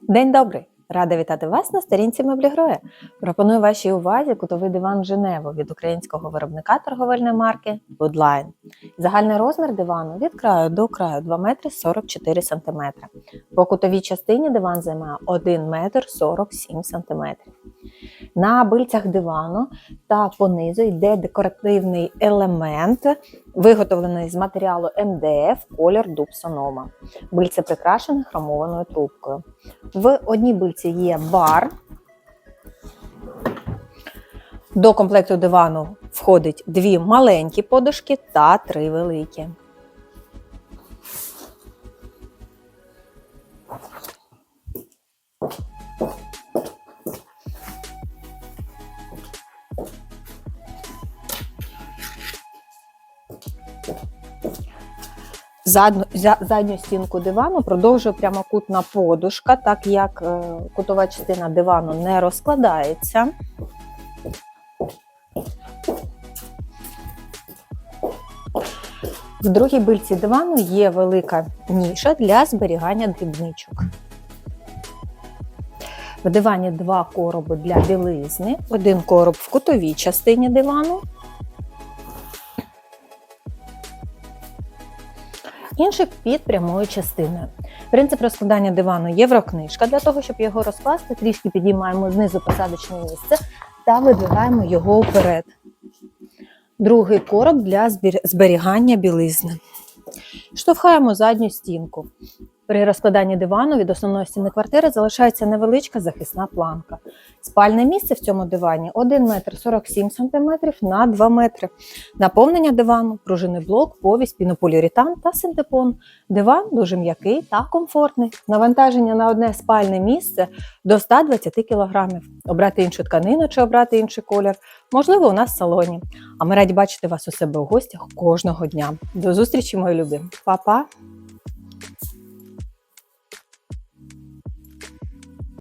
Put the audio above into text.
День добрий! Рада вітати вас на сторінці Меблі Гроя. Пропоную вашій увазі кутовий диван Женево від українського виробника торговельної марки Woodline. Загальний розмір дивану від краю до краю 2 метри 44 см. По кутовій частині диван займає 1 метр 47 см. На бильцях дивану та понизу йде декоративний елемент, виготовлений з матеріалу МДФ колір дуб сонома. Бильце прикрашене хромованою трубкою. В одній бильці є бар. До комплекту дивану входить дві маленькі подушки та три великі. Задну, задню стінку дивану продовжує прямокутна подушка, так як е, кутова частина дивану не розкладається. В другій бильці дивану є велика ніша для зберігання дрібничок. В дивані два короби для білизни, один короб в кутовій частині дивану, інший під прямою частиною. Принцип розкладання дивану єврокнижка. Для того, щоб його розкласти, трішки підіймаємо знизу посадочне місце та видвигаємо його вперед. Другий короб для зберігання білизни. Штовхаємо задню стінку. При розкладанні дивану від основної стіни квартири залишається невеличка захисна планка. Спальне місце в цьому дивані 1 метр 47 см на 2 метри. Наповнення дивану, пружинний блок, повість, пінополіуретан та синтепон. Диван дуже м'який та комфортний. Навантаження на одне спальне місце до 120 кг. Обрати іншу тканину чи обрати інший колір. Можливо, у нас в салоні. А ми раді бачити вас у себе у гостях кожного дня. До зустрічі, мої любі. Па-па!